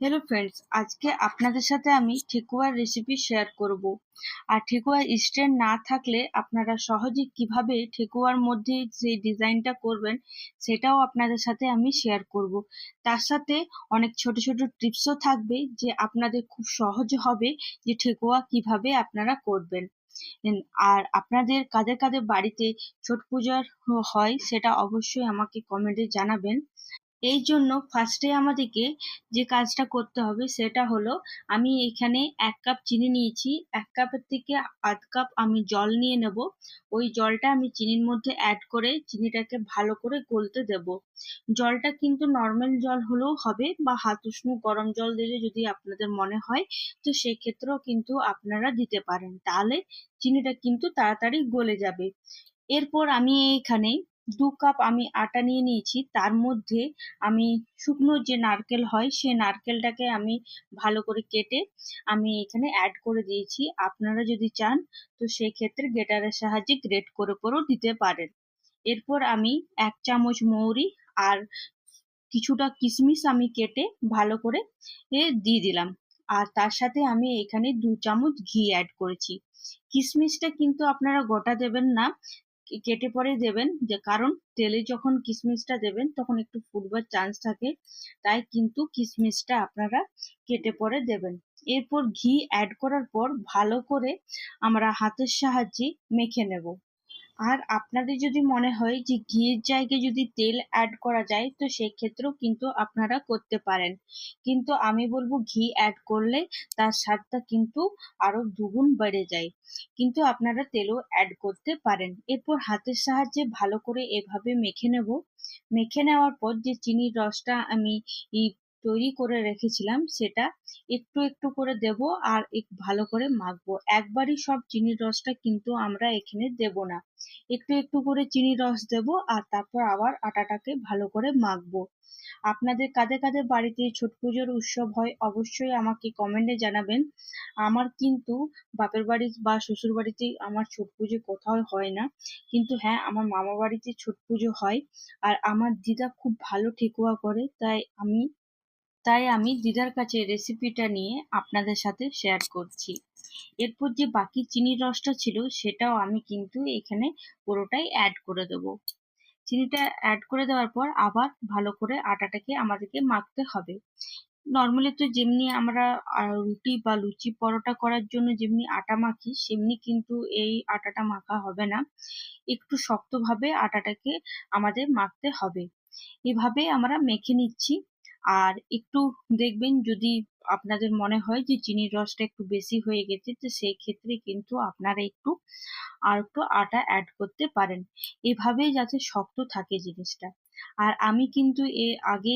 Hello friends আজকে আপনাদের সাথে আমি ঠেকুয়ার রেসিপি শেয়ার করব। আর ঠেকুয়া স্ট্যান্ড না থাকলে আপনারা সহজে কীভাবে ঠেকুয়ার মধ্যে সেই ডিজাইনটা করবেন, সেটাও আপনাদের সাথে আমি শেয়ার করব। তার সাথে অনেক ছোট ছোট টিপসও থাকবে যে আপনাদের খুব সহজ হবে যে ঠেকুয়া কীভাবে আপনারা করবেন। আর আপনাদের কাদের কাদের বাড়িতে ছট পূজার হয়, সেটা অবশ্যই আমাকে কমেন্টে জানাবেন। এই জন্য ফার্স্টে আমাদেরকে যে কাজটা করতে হবে সেটা হলো, আমি এখানে এক কাপ চিনি নিয়েছি। এক কাপের থেকে আধ কাপ আমি জল নিয়ে নেব। ওই জলটা আমি চিনির মধ্যে অ্যাড করে চিনিটাকে ভালো করে গলতে দেব। জলটা কিন্তু নর্মাল জল হলেও হবে বা হাত উষ্ণ গরম জল দিলে যদি আপনাদের মনে হয়, তো সেক্ষেত্রেও কিন্তু আপনারা দিতে পারেন। তাহলে চিনিটা কিন্তু তাড়াতাড়ি গলে যাবে। এরপর আমি এখানে দু কাপ আমি আটা নিয়ে নিয়েছি। তার মধ্যে আমি শুকনো যে নারকেল হয়, সে নারকেলটাকে আমি ভালো করে কেটে আমি এখানে অ্যাড করে দিয়েছি। আপনারা যদি চান, তো সেক্ষেত্রে গ্রেটারের সাহায্যে গ্রেট করে করেও দিতে পারেন। এরপর আমি এক চামচ মৌরি আর কিছুটা কিশমিশ আমি কেটে ভালো করে দিয়ে দিলাম। আর তার সাথে আমি এখানে দু চামচ ঘি অ্যাড করেছি। কিশমিশটা কিন্তু আপনারা গোটা দেবেন না। কেটে পরে দেবেন। যে কারণ তেলে যখন কিশমিশটা দেবেন, তখন একটু ফুটবার চান্স থাকে। তাই কিন্তু কিশমিশটা আপনারা কেটে পরে দেবেন। এরপর ঘি অ্যাড করার পর ভালো করে আমরা হাতের সাহায্যে মেখে নেব। আর আপনাদের যদি মনে হয় যে ঘিয়ের জায়গায় যদি তেল অ্যাড করা যায়, তো সেক্ষেত্রেও কিন্তু আপনারা করতে পারেন। কিন্তু আমি বলব ঘি অ্যাড করলে তার স্বাদটা কিন্তু আরও দুগুণ বেড়ে যায়। কিন্তু আপনারা তেলও অ্যাড করতে পারেন। এরপর হাতের সাহায্যে ভালো করে এভাবে মেখে নেব। মেখে নেওয়ার পর যে চিনির রসটা আমি তৈরি করে রেখেছিলাম, সেটা একটু একটু করে দেব আর ভালো করে মাখবো। একবারই সব চিনির রসটা কিন্তু আমরা এখানে দেব না। একটু একটু করে চিনির রস দেব আর তারপর আবার আটাটাকে ভালো করে মাখবো। আপনাদের কাদের কাদের বাড়িতে ছট পুজোর উৎসব হয় অবশ্যই আমাকে কমেন্টে জানাবেন। আমার কিন্তু বাপের বাড়ি বা শ্বশুর বাড়িতে আমার ছট পুজো কোথাও হয় না। কিন্তু হ্যাঁ আমার মামা বাড়িতে ছট পুজো হয় আর আমার দিদা খুব ভালো ঠেকুয়া করে। তাই আমি তাই আমি দিদার কাছে রেসিপিটা নিয়ে আপনাদের সাথে শেয়ার করছি। এরপর যে বাকি চিনির রসটা ছিল সেটাও আমি কিন্তু এখানে পুরোটাই অ্যাড করে দেবো। চিনিটা অ্যাড করে দেওয়ার পর আবার ভালো করে আটাটাকে আমাদেরকে মাখতে হবে। নর্মালি তো যেমনি আমরা রুটি বা লুচি পরোটা করার জন্য যেমনি আটা মাখি, সেমনি কিন্তু এই আটাটা মাখা হবে না। একটু শক্তভাবে আটাটাকে আমাদের মাখতে হবে। এভাবে আমরা মেখে নিচ্ছি। আর একটু দেখবেন যদি আপনাদের মনে হয় যে চিনির রসটা একটু বেশি হয়ে গেছে, তো সেই ক্ষেত্রে কিন্তু আপনারা একটু আর একটু আটা অ্যাড করতে পারেন। এভাবেই যাতে শক্ত থাকে জিনিসটা। আর আমি কিন্তু এর আগে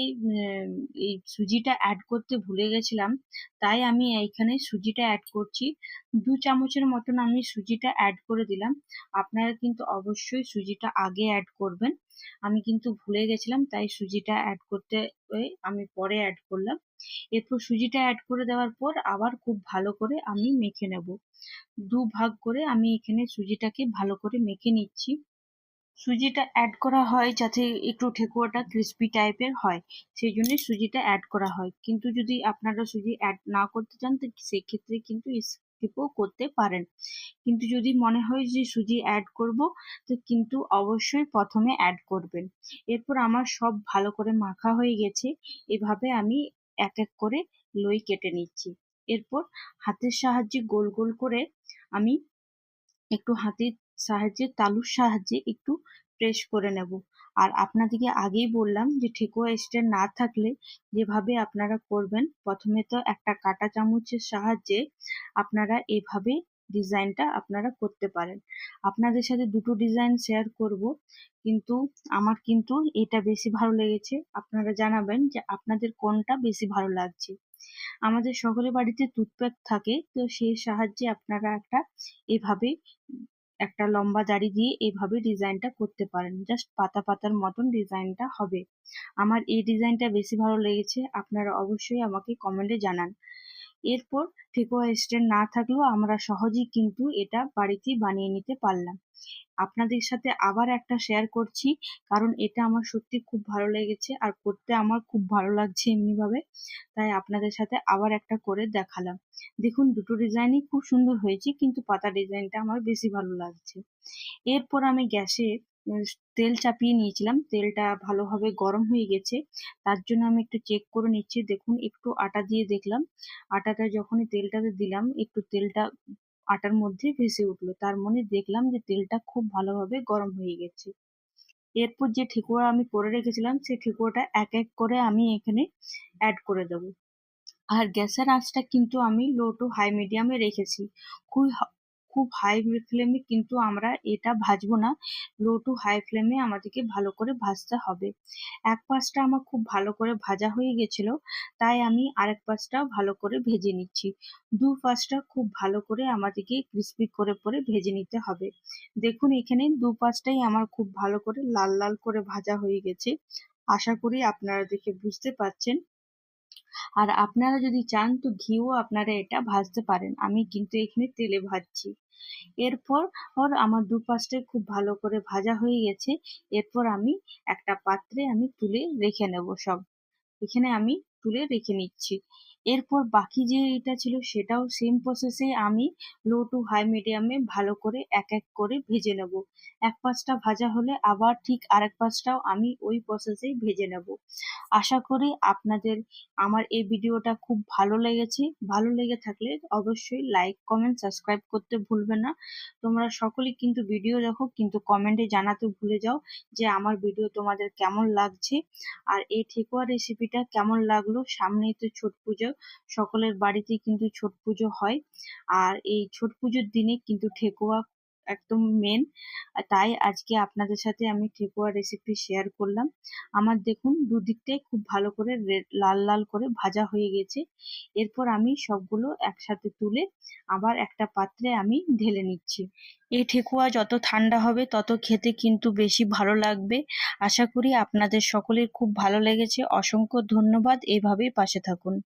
এই সুজিটা অ্যাড করতে ভুলে গেছিলাম, তাই আমি এইখানে সুজিটা অ্যাড করছি। দু চামচের মতন আমি সুজিটা অ্যাড করে দিলাম। আপনারা কিন্তু অবশ্যই সুজিটা আগে অ্যাড করবেন। আমি কিন্তু ভুলে গেছিলাম, তাই সুজিটা অ্যাড করতে আমি পরে অ্যাড করলাম। এরপর সুজিটা অ্যাড করে দেওয়ার পর আবার খুব ভালো করে আমি মেখে নেব। দু ভাগ করে আমি এখানে সুজিটাকে ভালো করে মেখে নিচ্ছি। সুজিটা অ্যাড করা হয় যাতে একটু ঠেকুয়াটা ক্রিস্পি টাইপের হয়, সেই জন্য সুজিটা অ্যাড করা হয়। কিন্তু যদি আপনারা সুজি অ্যাড না করতে চান, তো সেক্ষেত্রে কিন্তু স্কিপও করতে পারেন। কিন্তু যদি মনে হয় যে সুজি অ্যাড করব, তো কিন্তু অবশ্যই প্রথমে অ্যাড করবেন। এরপর আমার সব ভালো করে মাখা হয়ে গেছে, এভাবে আমি এক এক করে লই কেটে নিচ্ছি। এরপর হাতের সাহায্যে গোল গোল করে আমি একটু হাতের সাহায্যে, তালুর সাহায্যে একটু প্রেস করে নেব। আর আপনাদেরকে আগেই বললাম যে, ঠেকুয়া স্ট্যান্ড না থাকলে যেভাবে আপনারা করবেন, প্রথমে তো একটা কাটা চামচের সাহায্যে আপনারা এভাবে ডিজাইনটা আপনারা করতে পারেন। আপনাদের সাথে দুটো ডিজাইন শেয়ার করব, কিন্তু আমার কিন্তু এটা বেশি ভালো লেগেছে। আপনারা জানাবেন যে, আপনাদের কোনটা বেশি ভালো লাগছে। আমাদের সকলের বাড়িতে টুথপ্যাক থাকে, তো সেই সাহায্যে আপনারা একটা এভাবে একটা লম্বা দাড়ি দিয়ে এভাবে ডিজাইনটা করতে পারেন। জাস্ট পাতা পাতার মতন ডিজাইনটা হবে। আমার এই ডিজাইনটা বেশি ভালো লেগেছে, আপনারা অবশ্যই আমাকে কমেন্টে জানান। এরপর ঠেকুয়া স্ট্যান্ড না থাকলেও আমরা সহজেই কিন্তু এটা বাড়িতেই বানিয়ে নিতে পারলাম। আপনাদের সাথে আবার একটা শেয়ার করছি, কারণ এটা আমার সত্যি খুব ভালো লেগেছে আর করতে আমার খুব ভালো লাগছে এমনিভাবে। তাই আপনাদের সাথে আবার একটা করে দেখালাম। দেখুন, দুটো ডিজাইনই খুব সুন্দর হয়েছে, কিন্তু পাতা ডিজাইনটা আমার বেশি ভালো লাগছে। এরপর আমি গ্যাসে তেল চাপিয়ে নিয়েছিলাম। তেলটা ভালোভাবে গরম হয়ে গেছে। তার জন্য আমি একটু চেক করে নিচ্ছি। দেখুন, একটু আটা দিয়ে দেখলাম। আটাটা যখনই তেলটাতে দিলাম, একটু তেলটা আটার মধ্যে ভেসে উঠল। তার মানে দেখলাম যে তেলটা খুব ভালোভাবে গরম হয়ে গেছে। এরপর যে ঠেকুয়া আমি করে রেখেছিলাম সেই ঠেকুয়াটা এক এক করে আমি এখানে অ্যাড করে দেব। আর গ্যাসের আঁচটা কিন্তু আমি লো টু হাই মিডিয়ামে রেখেছি। খুব হ- খুব হাই ফ্লেমে কিন্তু আমরা এটা ভাজবো না। লো টু হাই ফ্লেমে আমাদেরকে ভালো করে ভাজতে হবে। এক পাশটা আমার খুব ভালো করে ভাজা হয়ে গেছিল, তাই আমি আরেক পাশটাও ভালো করে ভেজে নিচ্ছি। দু পাশটা খুব ভালো করে আমাদেরকে ক্রিস্পি করে করে ভেজে নিতে হবে। দেখুন, এখানে দু পাশটাই আমার খুব ভালো করে লাল লাল করে ভাজা হয়ে গেছে। আশা করি আপনারা দেখে বুঝতে পারছেন। আর আপনারা যদি চান তো ঘিও আপনারা এটা ভাজতে পারেন। আমি কিন্তু এখানে তেলে ভাজছি। এরপর ওর আমার দুপাশটাই খুব ভালো করে ভাজা হয়ে গেছে। এরপর আমি একটা পাত্রে আমি তুলে রেখে নেব সব। এখানে আমি তুলে রেখে নিচ্ছি। এরপর বাকি যে এটা ছিল সেটাও সেম প্রসেসে আমি লো টু হাই মিডিয়ামে ভালো করে এক এক করে ভেজে নেব। এক পাঁচটা ভাজা হলে আবার ঠিক আরেক পাঁচটাও আমি ওই প্রসেসেই ভেজে নেব। আশা করি আপনাদের আমার এই ভিডিওটা খুব ভালো লেগেছে। ভালো লেগে থাকলে অবশ্যই লাইক কমেন্ট সাবস্ক্রাইব করতে ভুলবে না। তোমরা সকলেই কিন্তু ভিডিও দেখো, কিন্তু কমেন্টে জানাতে ভুলে যাও যে আমার ভিডিও তোমাদের কেমন লাগছে। আর এই ঠেকুয়া রেসিপিটা কেমন লাগল, সামনেই তো ছট পুজো। সকলের বাড়িতেই কিন্তু ছট পুজো হয়। আর এই ছট পুজোর দিনে কিন্তু ঠেকুয়া একদম মেন তাই আজকে আপনাদের সাথে আমি ঠেকুয়া রেসিপি শেয়ার করলাম। আমার দেখুন দুদিকটাই খুব ভালো করে রেড লাল লাল করে ভাজা হয়ে গেছে। এরপর আমি সবগুলো একসাথে তুলে আবার একটা পাত্রে আমি ঢেলে নিচ্ছি। এই ঠেকুয়া যত ঠান্ডা হবে তত খেতে কিন্তু বেশি ভালো লাগবে। আশা করি আপনাদের সকলের খুব ভালো লেগেছে। অসংখ্য ধন্যবাদ। এইভাবেই পাশে থাকুন।